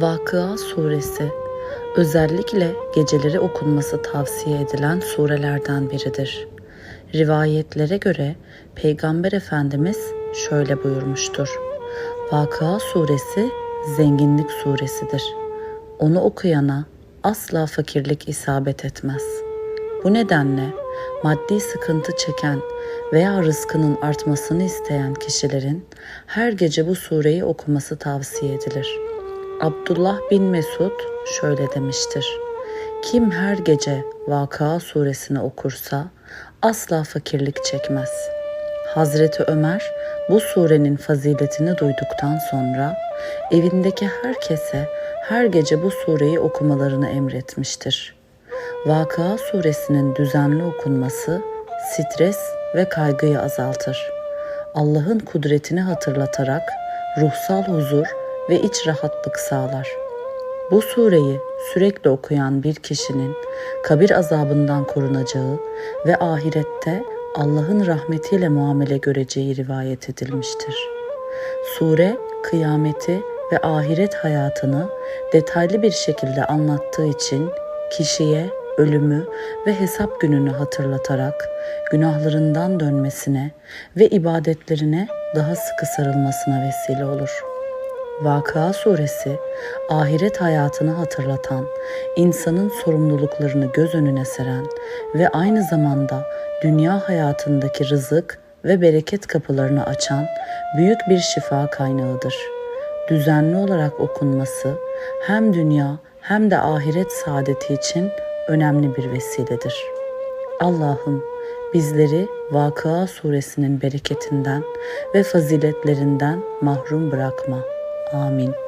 Vakıa Suresi özellikle geceleri okunması tavsiye edilen surelerden biridir. Rivayetlere göre Peygamber Efendimiz şöyle buyurmuştur. Vakıa Suresi zenginlik suresidir. Onu okuyana asla fakirlik isabet etmez. Bu nedenle maddi sıkıntı çeken veya rızkının artmasını isteyen kişilerin her gece bu sureyi okuması tavsiye edilir. Abdullah bin Mesud şöyle demiştir. Kim her gece Vakıa suresini okursa asla fakirlik çekmez. Hazreti Ömer bu surenin faziletini duyduktan sonra evindeki herkese her gece bu sureyi okumalarını emretmiştir. Vakıa suresinin düzenli okunması stres ve kaygıyı azaltır. Allah'ın kudretini hatırlatarak ruhsal huzur ve iç rahatlık sağlar. Bu sureyi sürekli okuyan bir kişinin kabir azabından korunacağı ve ahirette Allah'ın rahmetiyle muamele göreceği rivayet edilmiştir. Sure kıyameti ve ahiret hayatını detaylı bir şekilde anlattığı için kişiye ölümü ve hesap gününü hatırlatarak günahlarından dönmesine ve ibadetlerine daha sıkı sarılmasına vesile olur. Vakıa suresi ahiret hayatını hatırlatan, insanın sorumluluklarını göz önüne seren ve aynı zamanda dünya hayatındaki rızık ve bereket kapılarını açan büyük bir şifa kaynağıdır. Düzenli olarak okunması hem dünya hem de ahiret saadeti için önemli bir vesiledir. Allah'ım bizleri Vakıa suresinin bereketinden ve faziletlerinden mahrum bırakma. Amin.